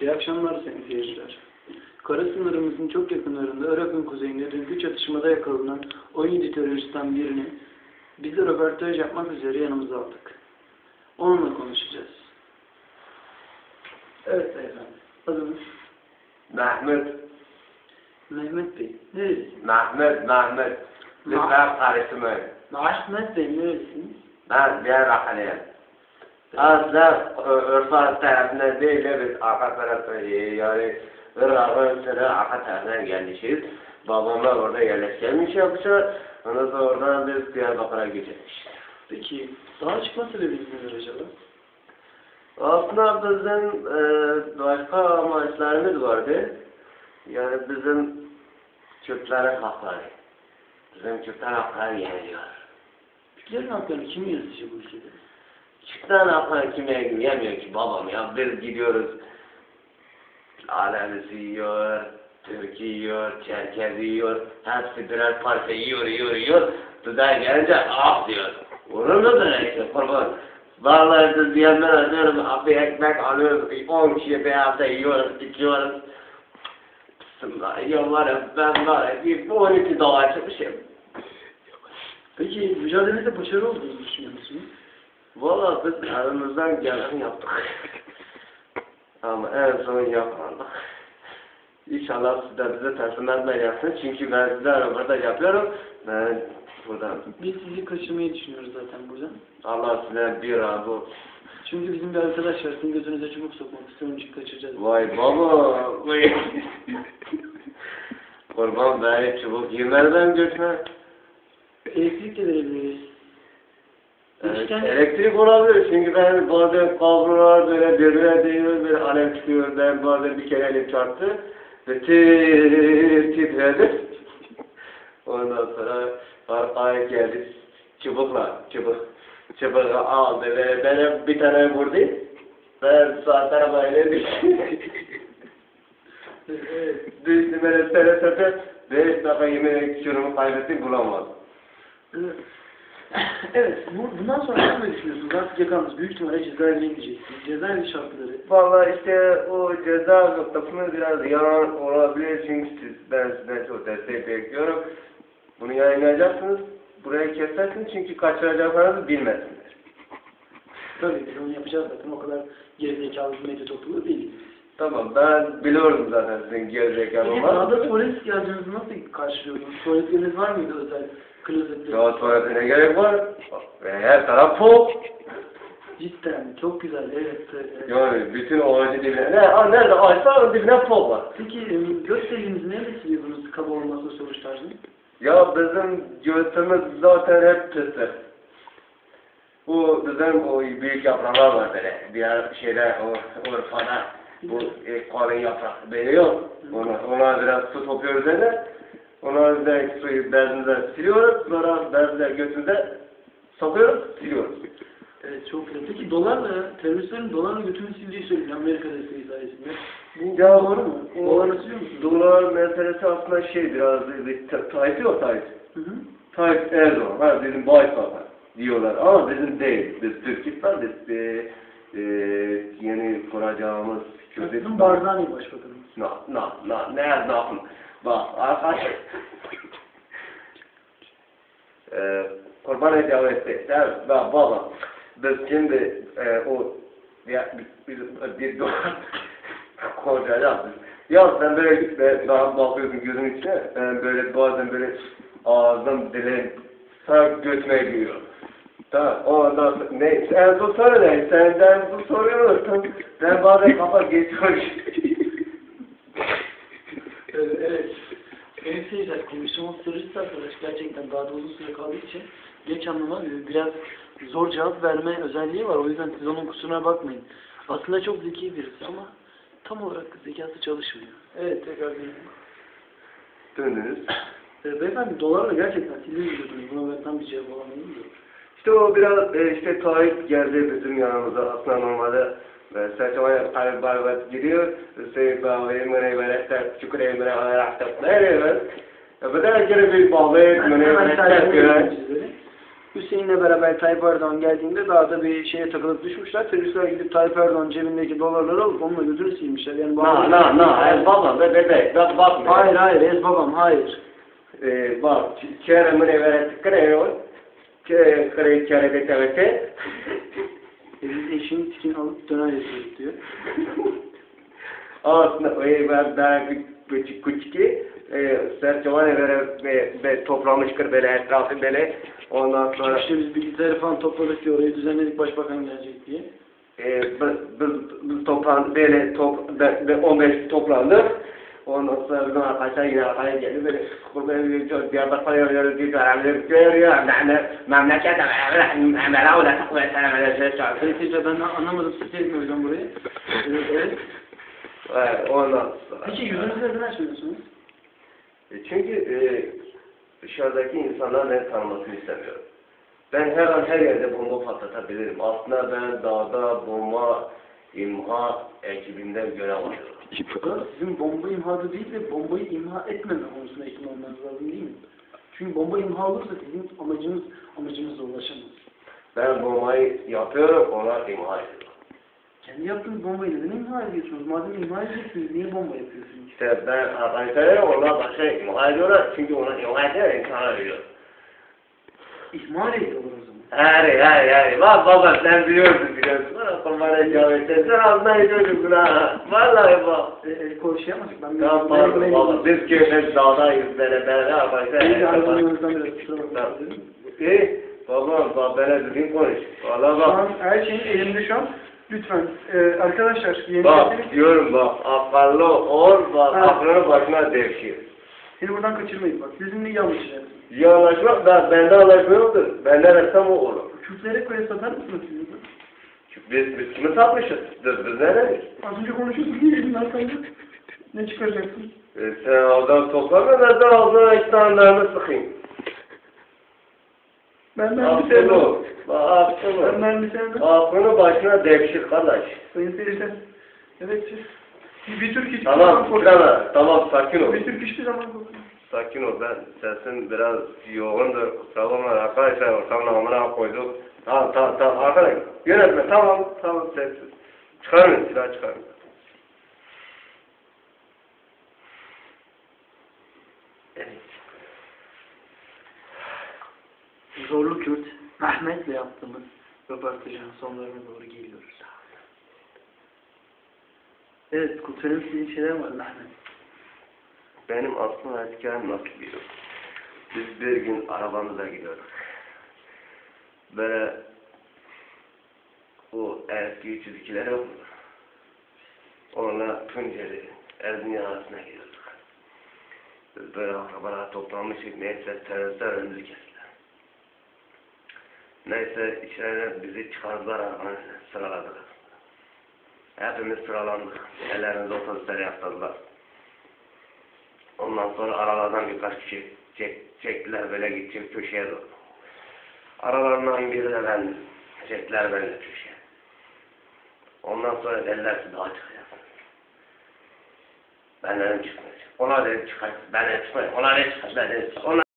İyi akşamlar sayın seyirciler. Kara sınırımızın çok yakınlarında Irak'ın kuzeyinde dünkü çatışmada yakalanan 17 teröristten birini biz de röportaj yapmak üzere yanımıza aldık. Onunla konuşacağız. Evet beyefendi. Adınız Mahmut, Mehmet Bey. Nerelisiniz? Mahmut, Mahmut. Lütfen karışmayın. Ahmet Bey nerelisiniz? Ben Diyarbakırlıyım. Asla Urfa tarafından değil de biz arka taraftan yani Irak'ın sıra arka tarafından gelmişiz. Babamla orada yerleştirmiş yoksa ondan sonra oradan biz Diyarbakır'a geçmişiz. Peki daha çıkma sebebiniz nedir acaba? Aslında bizim e, başka amaçlarımız vardı. Yani bizim Kürtlerin hakları. Bizim Kürtler hakları yeniliyor. Türklerin haklarını kim yönetici bu ülkede? Kürtlerin hakları kime yemiyor ki babam ya. Biz gidiyoruz. Alevisi yiyor, Türk yiyor, Çerkez yiyor. Hepsi birer parça yiyor, yiyor, yiyor. Bize gelince ah diyor. Olur mu böyle işte kurban? Vallahi biz diyenler alıyorum, bir ekmek alıyoruz, 10 kişi bir hafta yiyoruz, içiyoruz. Bismillah, yollarım, ben var bir 12 dolar çıkmışım. Peki mücadelede başarılı olduğunuzu düşünüyor musunuz? Valla biz elimizden geleni yaptık. Ama en son yapmadık. İnşallah siz de bize teslim etmeyeceksiniz. Çünkü ben sizlerle burada yapıyorum. Ben buradan Biz sizi kaçırmayı düşünüyoruz zaten buradan. Allah size bir razı olsun. Çünkü bizim bir arkadaş var, sizin gözünüze çubuk sokmak istiyorum çünkü kaçıracağız. Vay baba. Vay. Kurban beni çubuk yemerden götüme. Elektrik de verebiliriz. Evet, elektrik olabilir çünkü ben bazen kablolar böyle birbirine değiyor, böyle alev çıkıyor. Ben bazen bir kere elim çarptı ve tir titredi. Ondan sonra arkaya geldi çubukla, çubuk. Çubuğu aldı ve bana bir tane vurdu. Ben sağ tarafa böyle düştüm. Düştüm böyle sere sere. Beş dakika yemin şurumu kaybettim bulamadım. Evet. Bu, bundan sonra ne düşünüyorsunuz? Artık yakalınız. Büyük ihtimalle cezaevine gideceksiniz. Cezaevi şartları. Vallahi işte o ceza noktasını biraz yalan olabilir çünkü siz, ben sizden çok destek bekliyorum. Bunu yayınlayacaksınız, buraya kesersiniz çünkü kaçıracaklarınızı bilmezsiniz. Tabii biz onu yapacağız zaten. O kadar gerizekalı bir medya topluluğu değiliz. Tamam ben biliyorum zaten sizin gerizekalı Peki olmanızı. sahada tuvalet ihtiyacınızı nasıl karşılıyordunuz? Tuvaletleriniz var mıydı özel? Klozetleriniz? Ya tuvaletine gerek var. Ve her taraf pop. Cidden çok güzel. Evet. evet. Yani bütün ağacı dibine. Ne, aa, nerede ağaçsa onun dibine pop var. Peki e, göz deliğinizi neyle siliyordunuz kaba olması sonuç tarzını? Ya bizim göğsümüz zaten hep pistir. Bu bizim o büyük yapraklar var böyle. Diğer şeyde o Urfa'da bu e, kalın yaprak veriyor. Ona, ona biraz su topuyor üzerine. Ona üzerine suyu bezimize siliyoruz. Sonra bezle götünde sokuyoruz, siliyoruz. Evet çok güzel. Peki dolarla, teröristlerin dolarla götünü sildiği söyleniyor Amerika desteği sayesinde. Bu Ya doğru mu? Dolarla siliyor musunuz? Dolar meselesi aslında şey biraz bir ta- Tayyip yok Tayyip. Hı hı. Tayyip Erdoğan, ha bizim başbakan diyorlar ama bizim değil. Biz Türkistan, biz e, e, yeni kuracağımız Bizim. Barzani başbakanımız. Na, na, na, ne yapın? Bak, arkadaş. e, kurban edeceğim etti. Sen, baba, biz şimdi e, o ya, biz, biz, bir dolar konuşacağız biz. Ya sen böyle ben, daha bakıyorsun gözün içine, ben böyle bazen böyle ağzım dilim sağ götüme giriyor. Tamam, ondan sonra, ne, en son soru ne? Senden bu soruyu unuttum. Ben bazen kafa geçiyor. Evet, evet. Seyirciler, konuştuğumuz terörist arkadaş gerçekten daha da uzun süre kaldığı için geç anlama e, biraz zor cevap verme özelliği var. O yüzden siz onun kusuruna bakmayın. Aslında çok zeki birisi ama tam olarak zekası çalışmıyor. Evet, tekrar dinleyelim. Döndünüz. E, beyefendi dolarla gerçekten sildiğini biliyordunuz. Buna ben tam bir cevap alamayayım da. İşte o biraz e, işte Tayyip geldi bizim yanımıza aslında normalde ve seçmeye Tayyip Barbat gidiyor. Hüseyin Bağlay'ı mene verekte Şükrü'yü mene verekte ne diyor? Bedel geri bir Bağlay'ı mene Hemen verekte tercüme göre edeyim sizlere. Hüseyin'le beraber Tayyip Erdoğan geldiğinde dağda bir şeye takılıp düşmüşler. Teröristler gidip Tayyip Erdoğan cebindeki dolarları alıp onunla gözünü silmişler. Yani Na na na el baba be bebe bak bakma. Hayır hayır ez babam hayır. Ee, bak çere mene vere tıkırıyor. Çere kare çere de tevete. E biz eşini tikin alıp döner yapıyoruz diyor. Aslında o ev daha küçük küçük ki serçevane vere ve, ve toplamıştır böyle etrafı böyle. Ondan sonra İşte biz bilgisayarı falan topladık diyor. Orayı düzenledik başbakan gelecek diye. e, biz, biz, biz toplan böyle top, be, be, 15 toplandık. Ondan sonra bizim arkadaşlar yine arkaya geldi böyle kurban ediyor, Diyarbakır'a yürüyoruz diyor, görevleri görüyor, memleket emela o da takviye senemeler şey çağırıyor. Neyse ben anlamadım. Siz mi hocam burayı? Evet, evet. Evet, ondan sonra. Peki yüzünüzü neden açmıyorsunuz? E, Çünkü e, dışarıdaki insanlar beni tanımasını istemiyorum. Ben her an her yerde bomba patlatabilirim. Aslında ben dağda bomba imha ekibinde görev alıyorum. Burada sizin bomba imhadı değil de bombayı imha etmeme konusunda eğitim olmanız lazım değil mi? Çünkü bomba imha olursa sizin amacınız amacınıza ulaşamaz. Ben bombayı yapıyorum, onlar imha ediyor. Kendi yaptığınız bombayı neden imha ediyorsunuz? Madem imha edeceksiniz niye bomba yapıyorsunuz? İşte ben arkadaşlara onlar başka imha ediyorlar. Çünkü onu imha eder insana veriyor. İhmal ediyorlar o zaman. Hayır, hayır, hayır. Bak baba sen biliyorsun biliyorsun. Bana kurban edeceğim. Sen ağzına ediyorsun ha. Vallahi bak. E, e, konuşamadık. Ben Ya pardon baba, biz köyden dağdayız böyle böyle arkadaşlar. Neyse arabanızdan biraz kusura bakmayın. İyi, baba, baba böyle düzgün konuş. Valla Şu bak, an her şeyin elimde şu an. Lütfen e, arkadaşlar yeni bak nesili- diyorum bak, akıllı ol, bak Ha. aklını başına devşir. seni buradan kaçırmayın bak. Bizimle yanlış yaptın. İyi anlaşmak da bende anlaşma yoktur. Benden ressam o olur. Kürtlere böyle satar mısınız siz? Biz, biz kimi satmışız? Biz, biz neredeyiz? Az önce konuşuyorduk niye elin arkanda? Ne çıkaracaksın? E, sen oradan toplama, ben de ağzına tanelerini sıkayım. Benden bir Aklını sevmem. ol. Bak aklını ol. Benden bir sevmem. Aklını başına devşir kardeş. Sayın seyirciler. Evet. Bir, bir Türk hiçbir Tamam, zaman korkmaz. tamam, sakin ol. Bir Türk hiçbir zaman korkmaz. Sakin ol, ben sesin biraz yoğundur. Kusura bakma arkadaşlar, ortamın amına koyduk. Tamam, tamam, tamam, arkadaş. Yönetme, tamam, tamam, sessiz. Çıkarın, silah çıkarın. Evet. Zorlu Kürt, Mehmet'le yaptığımız röportajın sonlarına doğru geliyoruz. Evet, Kutsal'ın istediği şeyler var Mehmet. Benim aslında hikayem nasıl biliyor? Biz bir gün arabamıza gidiyoruz. Böyle o eski 302'ler yok mu? Onunla Tunceli, Erzincan arasına gidiyorduk. Biz böyle akrabalar toplanmıştık. Neyse teröristler önümüzü kestiler. Neyse içeride bizi çıkardılar arabanın sıraladılar. Hepimiz sıralandık. Ellerinde otobüsler yaptırdılar. Ondan sonra aralardan birkaç kişi çek, çektiler böyle gidecek köşeye doğru. Aralarından biri de bendim. Çektiler beni de köşeye. Ondan sonra dediler ki daha çıkacaksın. Ben dedim çıkmayacağım. Ona dedim çıkar. Ben dedim çıkmayacağım. Ona dedim çıkar. Ben dedim. Ona